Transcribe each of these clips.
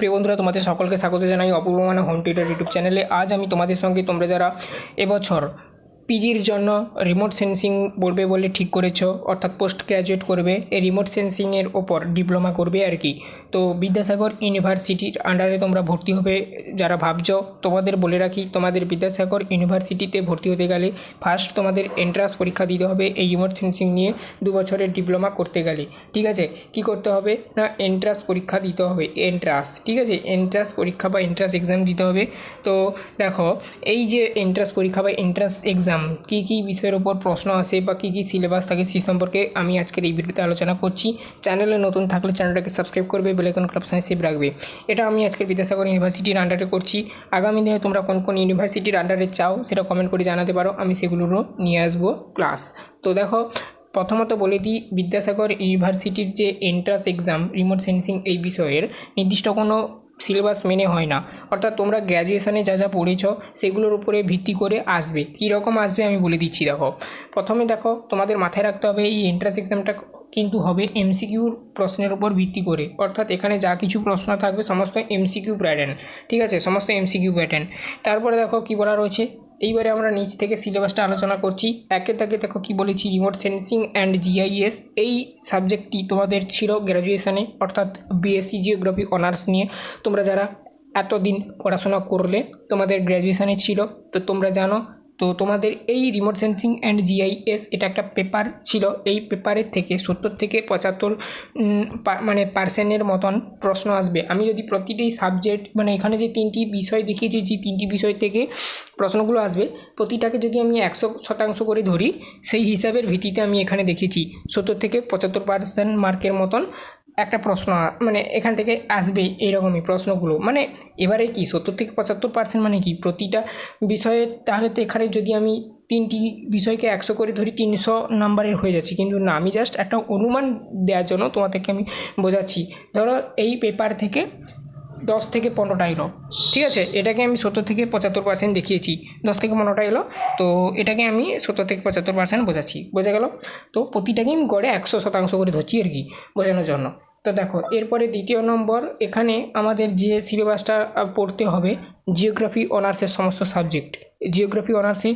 প্রিয় বন্ধুরা, তোমাদের সকলকে স্বাগত জানাই অপূর্ব মানে হোম টিউটার ইউটিউব চ্যানেলে আজ আমি তোমাদের সঙ্গে তোমরা যারা এবছর পিজির জন্য রিমোট সেন্সিং পড়বে বলে ঠিক করেছ, অর্থাৎ পোস্ট গ্র্যাজুয়েট করবে এই রিমোট সেন্সিংয়ের ওপর ডিপ্লোমা করবে আর কি। তো বিদ্যাসাগর ইউনিভার্সিটির আন্ডারে তোমরা ভর্তি হবে যারা ভাবছ, তোমাদের বলে রাখি, তোমাদের বিদ্যাসাগর ইউনিভার্সিটিতে ভর্তি হতে গেলে ফার্স্ট তোমাদের এন্ট্রান্স পরীক্ষা দিতে হবে এই রিমোট সেন্সিং নিয়ে দু বছরের ডিপ্লোমা করতে গেলে, ঠিক আছে? কি করতে হবে? না এন্ট্রান্স পরীক্ষা দিতে হবে এন্ট্রান্স ঠিক আছে? এন্ট্রান্স পরীক্ষা বা এন্ট্রান্স এক্সাম দিতে হবে। তো দেখো, এই যে এন্ট্রান্স পরীক্ষা বা এন্ট্রান্স এক্সাম কী কী বিষয়ের ওপর প্রশ্ন আসে বা কী কী সিলেবাস থাকে সেই সম্পর্কে আমি আজকের এই ভিডিওতে আলোচনা করছি। চ্যানেলে নতুন থাকলে চ্যানেলটাকে সাবস্ক্রাইব করবে বেলাইকন ক্লাব সাইন সেভ রাখবে। এটা আমি আজকের বিদ্যাসাগর ইউনিভার্সিটির আন্ডারে করছি। আগামী দিনে তোমরা কোন কোন ইউনিভার্সিটির আন্ডারে চাও সেটা কমেন্ট করে জানাতে পারো, আমি সেগুলোরও নিয়ে আসব ক্লাস তো দেখো, প্রথমত বলে দিই, বিদ্যাসাগর ইউনিভার্সিটির যে এন্ট্রান্স এক্সাম রিমোট সেন্সিং এই বিষয়ের নির্দিষ্ট কোনো সিলেবাস মেনে হয় না। অর্থাৎ তোমরা গ্র্যাজুয়েশানে যা যা পড়েছ, সেগুলোর উপরে ভিত্তি করে আসবে। কীরকম আসবে আমি বলে দিচ্ছি, দেখো। প্রথমে দেখো, তোমাদের মাথায় রাখতে হবে, এই এন্ট্রান্স এক্সামটা কিন্তু হবে এমসিকিউর প্রশ্নের উপর ভিত্তি করে। অর্থাৎ এখানে যা কিছু প্রশ্ন থাকবে, সমস্ত এমসিকিউ প্যাটার্ন ঠিক আছে? সমস্ত এমসিকিউ প্যাটার্ন তারপরে দেখো কী বলা রয়েছে? এইবারে আমরা নিচ থেকে সিলেবাসটা আলোচনা করছি। একে তাকে দেখো কি বলেছি রিমোট সেন্সিং অ্যান্ড জিআইএস এই সাবজেক্টটি তোমাদের ছিল গ্র্যাজুয়েশানে অর্থাৎ বিএসসি জিওগ্রাফি অনার্স নিয়ে। তোমরা যারা এতদিন পড়াশোনা করলে, তোমাদের গ্র্যাজুয়েশানে ছিল। তো তোমরা জানো তো তোমাদের এই রিমোট সেন্সিং অ্যান্ড জিআইএস এটা একটা পেপার ছিল। এই পেপারের থেকে সত্তর থেকে পঁচাত্তর মানে পার্সেন্টের মতন প্রশ্ন আসবে। আমি যদি প্রতিটি সাবজেক্ট মানে এখানে যে তিনটি বিষয় দেখিয়েছি, যে তিনটি বিষয় থেকে প্রশ্নগুলো আসবে, প্রতিটাকে যদি আমি একশো শতাংশ করে ধরি, সেই হিসাবের ভিত্তিতে আমি এখানে দেখেছি সত্তর থেকে পঁচাত্তর পার্সেন্ট মার্কের মতন একটা প্রশ্ন মানে এখান থেকে আসবে এইরকমই প্রশ্নগুলো। মানে এবারে কি, সত্তর থেকে পঁচাত্তর পার্সেন্ট মানে কি? প্রতিটা বিষয়ে তাহলে তো এখানে যদি আমি তিনটি বিষয়কে একশো করে ধরি, তিনশো নাম্বারের হয়ে যাচ্ছে। কিন্তু না, আমি জাস্ট একটা অনুমান দেওয়ার জন্য তোমাদেরকে আমি বোঝাচ্ছি। ধরো এই পেপার থেকে দশ থেকে পনেরোটা এলো, ঠিক আছে? এটাকে আমি সত্তর থেকে পঁচাত্তর পার্সেন্ট দেখিয়েছি। দশ থেকে পনেরোটা এলো, তো এটাকে আমি সত্তর থেকে পঁচাত্তর পার্সেন্ট বোঝাচ্ছি। বোঝা গেল? তো প্রতিটাকেই আমি গড়ে একশো শতাংশ করে ধরছি আর কি, বোঝানোর জন্য। তো দেখো, এরপরে দ্বিতীয় নম্বর, এখানে আমাদের যে সিলেবাসটা পড়তে হবে জিওগ্রাফি অনার্সের সমস্ত সাবজেক্ট জিওগ্রাফি অনার্সে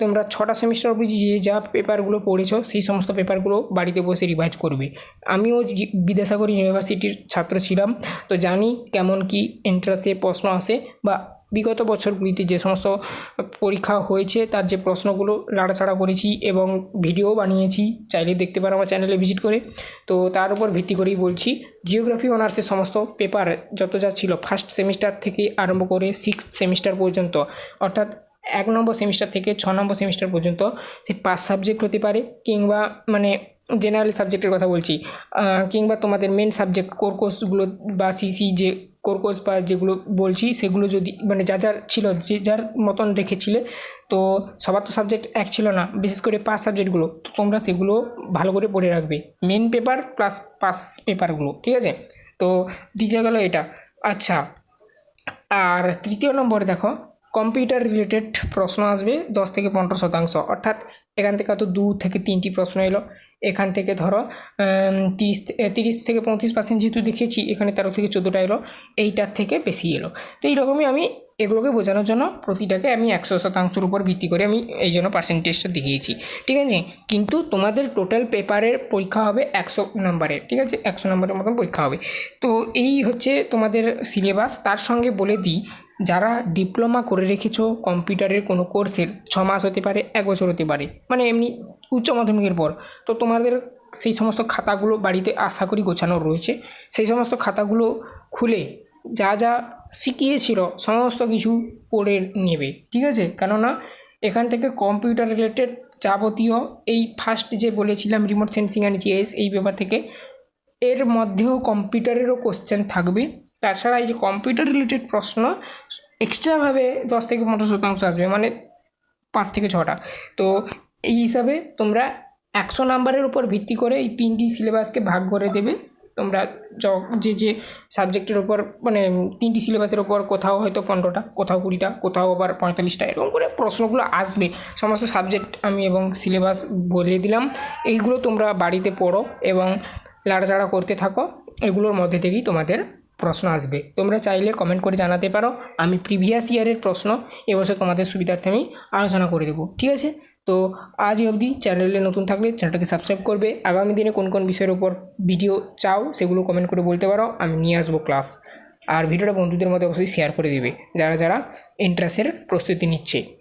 তোমরা ছটা সেমিস্টার অবধি যে যা পেপারগুলো পড়েছো, সেই সমস্ত পেপারগুলো বাড়িতে বসে রিভাইজ করবে। আমিও বিদ্যাসাগর ইউনিভার্সিটির ছাত্র ছিলাম, তো জানি কেমন কি এন্ট্রান্সে প্রশ্ন আসে বা বিগত বছরগুলিতে যে সমস্ত পরীক্ষা হয়েছে, তার যে প্রশ্নগুলো নাড়াচাড়া করেছি এবং ভিডিও বানিয়েছি, চাইলে দেখতে পারো আমার চ্যানেলে ভিজিট করে। তো তার উপর ভিত্তি করেই বলছি জিওগ্রাফি অনার্সের সমস্ত পেপার যত যা ছিল ফার্স্ট সেমিস্টার থেকে আরম্ভ করে সিক্স সেমিস্টার পর্যন্ত, অর্থাৎ এক নম্বর সেমিস্টার থেকে ছ নম্বর সেমিস্টার পর্যন্ত সে পাঁচ সাবজেক্ট হতে পারে কিংবা মানে জেনারেল সাবজেক্টের কথা বলছি কিংবা তোমাদের মেন সাবজেক্ট কোর কোর্সগুলো বা সিসি যে কোর কোর্স বা যেগুলো বলছি, সেগুলো যদি মানে যা যার ছিল, যে যার মতন রেখেছিলে, তো সবার তো সাবজেক্ট এক ছিল না, বিশেষ করে পাস সাবজেক্টগুলো তো তোমরা সেগুলো ভালো করে পড়ে রাখবে। মেন পেপার প্লাস পাস পেপারগুলো ঠিক আছে? তো দ্বিতীয় গেল এটা। আচ্ছা আর তৃতীয় নম্বরে দেখো। কম্পিউটার রিলেটেড প্রশ্ন আসবে দশ থেকে পনেরো শতাংশ। অর্থাৎ এখান থেকে হয়তো দু থেকে তিনটি প্রশ্ন এলো। এখান থেকে ধরো তিরিশ তিরিশ থেকে পঁয়ত্রিশ পার্সেন্ট যেহেতু দেখেছি, এখানে তেরো থেকে চোদ্দোটা এলো, এইটার থেকে বেশি এলো। তো এইরকমই আমি এগুলোকে বোঝানোর জন্য প্রতিটাকে আমি একশো শতাংশের উপর ভিত্তি করে আমি এই জন্য পার্সেন্টেজটা দেখিয়েছি। ঠিক আছে? কিন্তু তোমাদের টোটাল পেপারের পরীক্ষা হবে একশো নম্বরের ঠিক আছে? একশো নম্বরের মতন পরীক্ষা হবে। তো এই হচ্ছে তোমাদের সিলেবাস তার সঙ্গে বলে দিই যারা ডিপ্লোমা করে রেখেছো কম্পিউটারের কোনো কোর্সের ছ মাস হতে পারে, এক বছর হতে পারে মানে এমনি উচ্চ মাধ্যমিকের পর। তো তোমাদের সেই সমস্ত খাতাগুলো বাড়িতে আশা করি গোছানো রয়েছে। সেই সমস্ত খাতাগুলো খুলে যা যা শিখিয়েছিল সমস্ত কিছু পড়ে নেবে, ঠিক আছে? কেননা এখান থেকে কম্পিউটার রিলেটেড যাবতীয় এই ফার্স্ট যে বলেছিলাম রিমোট সেন্সিং অ্যান্ড জিএস এই ব্যাপার থেকে, এর মধ্যেও কম্পিউটারেরও কোশ্চেন থাকবে। তাছাড়া এই যে কম্পিউটার রিলেটেড প্রশ্ন এক্সট্রাভাবে দশ থেকে পনেরো শতাংশ আসবে মানে পাঁচ থেকে ছটা। তো এই হিসাবে তোমরা একশো নাম্বারের উপর ভিত্তি করে এই তিনটি সিলেবাসকে ভাগ করে দেবে। তোমরা য- যে যে সাবজেক্টের ওপর মানে তিনটি সিলেবাসের ওপর কোথাও হয়তো পনেরোটা, কোথাও কুড়িটা, কোথাও আবার পঁয়তাল্লিশটা, এরকম করে প্রশ্নগুলো আসবে। সমস্ত সাবজেক্ট আমি এবং সিলেবাস বলে দিলাম। এইগুলো তোমরা বাড়িতে পড়ো এবং লাড়াচাড়া করতে থাকো। এগুলোর মধ্যে থেকেই তোমাদের প্রশ্ন আসবে। তোমরা চাইলে কমেন্ট করে জানাতে পারো। আমি প্রিভিয়াস ইয়ারের প্রশ্ন এবছর তোমাদের সুবিধার্থে আমি আলোচনা করে দেবো। ঠিক আছে? তো আজ অবধি চ্যানেলে নতুন থাকলে চ্যানেলটাকে সাবস্ক্রাইব করবে। আগামী দিনে কোন কোন বিষয়ের উপর ভিডিও চাও, সেগুলো কমেন্ট করে বলতে পারো। আমি নিয়ে আসব ক্লাস আর ভিডিওটা বন্ধুদের মধ্যে অবশ্যই শেয়ার করে দিবে। যারা যারা এন্ট্রান্সের প্রস্তুতি নিচ্ছে।